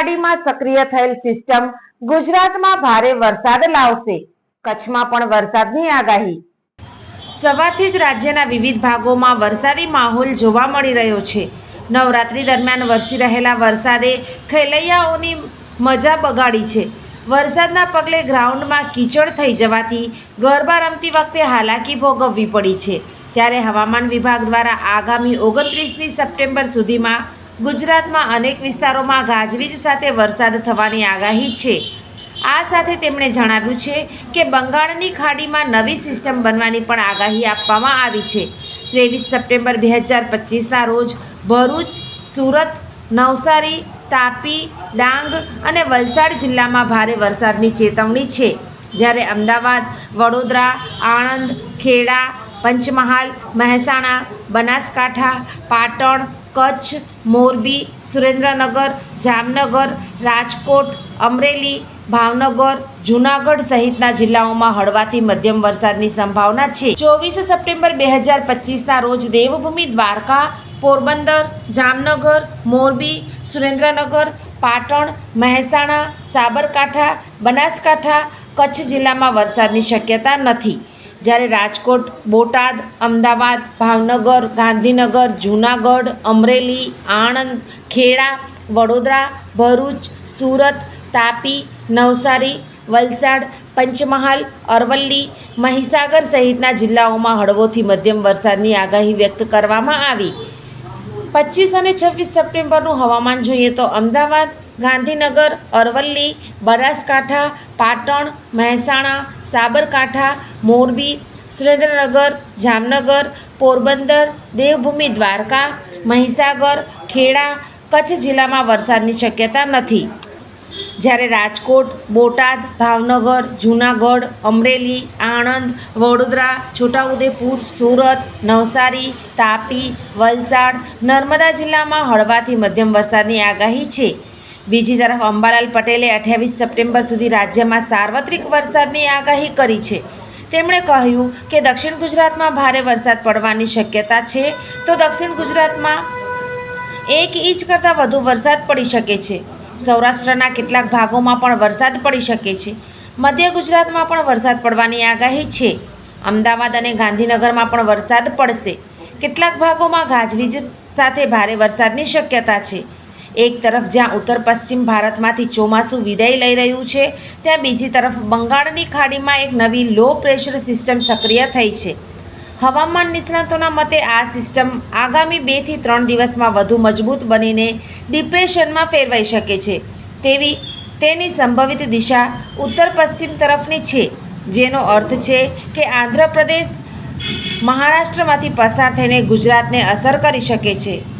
બંગાળની સક્રિય થયેલ સિસ્ટમ ગુજરાતમાં ભારે વરસાદ લાવશે. કચ્છમાં પણ વરસાદની આગાહી. સવારથી જ રાજ્યના વિવિધ ભાગોમાં વરસાદી માહોલ જોવા મળી રહ્યો છે. નવરાત્રી દરમિયાન વરસી રહેલા વરસાદે ખેલૈયાઓની મજા બગાડી છે. વરસાદના પગલે ગ્રાઉન્ડમાં કીચડ થઈ જવાથી ગરબા રમતી વખતે હાલાકી ભોગવવી પડી છે. ત્યારે હવામાન વિભાગ દ્વારા આગામી ઓગણત્રીસમી સપ્ટેમ્બર સુધીમાં ગુજરાતમાં અનેક વિસ્તારોમાં ગાજવીજ સાથે વરસાદ થવાની આગાહી છે. આ સાથે તેમણે જણાવ્યું છે કે બંગાળની ખાડીમાં નવી સિસ્ટમ બનવાની પણ આગાહી આપવામાં આવી છે. ત્રેવીસ સપ્ટેમ્બર બે હજાર પચીસના રોજ ભરૂચ, સુરત, નવસારી, તાપી, ડાંગ અને વલસાડ જિલ્લામાં ભારે વરસાદની ચેતવણી છે. જ્યારે અમદાવાદ, વડોદરા, આણંદ, ખેડા, પંચમહાલ, મહેસાણા, બનાસકાંઠા, પાટણ કચ્છ, મોરબી, સુરેન્દ્રનગર, જામનગર, રાજકોટ, અમરેલી, ભાવનગર, જૂનાગઢ સહિતના જિલ્લાઓમાં હળવાથી મધ્યમ વરસાદની સંભાવના છે. ચોવીસ સપ્ટેમ્બર બે હજાર પચીસના રોજ દેવભૂમિ દ્વારકા, પોરબંદર, જામનગર, મોરબી, સુરેન્દ્રનગર, પાટણ, મહેસાણા, સાબરકાંઠા, બનાસકાંઠા કચ્છ જિલ્લામાં વરસાદની શક્યતા નથી. જ્યારે રાજકોટ, બોટાદ, અમદાવાદ, ભાવનગર, ગાંધીનગર, જૂનાગઢ, અમરેલી, આણંદ, ખેડા, વડોદરા, ભરૂચ, સુરત, તાપી, નવસારી, વલસાડ, પંચમહાલ, અરવલ્લી, મહીસાગર સહિતના જિલ્લાઓમાં હળવોથી મધ્યમ વરસાદની આગાહી વ્યક્ત કરવામાં આવી. પચીસ અને છવ્વીસ સપ્ટેમ્બરનું હવામાન જોઈએ તો અમદાવાદ, ગાંધીનગર, અરવલ્લી, બનાસકાંઠા, પાટણ, મહેસાણા સાબરકાંઠા, મોરબી, સુરેન્દ્રનગર, જામનગર, પોરબંદર, દેવભૂમિ, દ્વારકા, મહીસાગર, ખેડા, કચ્છ જિલ્લામાં વરસાદની શક્યતા નથી. જ્યારે રાજકોટ, બોટાદ, ભાવનગર, જૂનાગઢ, અમરેલી, આણંદ, વડોદરા, છોટાઉદેપુર, સુરત, નવસારી, તાપી, વલસાડ, નર્મદા જિલ્લામાં હળવાથી મધ્યમ વરસાદની આગાહી છે. બીજી તરફ અંબાલાલ પટેલે અઠ્યાવીસ સપ્ટેમ્બર સુધી રાજ્યમાં સાર્વત્રિક વરસાદની આગાહી કરી છે. તેમણે કહ્યું કે દક્ષિણ ગુજરાતમાં ભારે વરસાદ પડવાની શક્યતા છે, તો દક્ષિણ ગુજરાતમાં એક ઇંચ કરતાં વધુ વરસાદ પડી શકે છે. સૌરાષ્ટ્રના કેટલાક ભાગોમાં પણ વરસાદ પડી શકે છે. મધ્ય ગુજરાતમાં પણ વરસાદ પડવાની આગાહી છે. અમદાવાદ અને ગાંધીનગરમાં પણ વરસાદ પડશે. કેટલાક ભાગોમાં ગાજવીજ સાથે ભારે વરસાદની શક્યતા છે. એક તરફ જ્યાં ઉત્તર પશ્ચિમ ભારતમાંથી ચોમાસું વિદાય લઈ રહ્યું છે, ત્યાં બીજી તરફ બંગાળની ખાડીમાં એક નવી લો પ્રેશર સિસ્ટમ સક્રિય થઈ છે. હવામાન નિષ્ણાતોના મતે આ સિસ્ટમ આગામી બેથી ત્રણ દિવસમાં વધુ મજબૂત બનીને ડિપ્રેશનમાં ફેરવાઈ શકે છે. તેવી, તેની સંભવિત દિશા ઉત્તર પશ્ચિમ તરફની છે, જેનો અર્થ છે કે આંધ્રપ્રદેશ મહારાષ્ટ્રમાંથી પસાર થઈને ગુજરાતને અસર કરી શકે છે.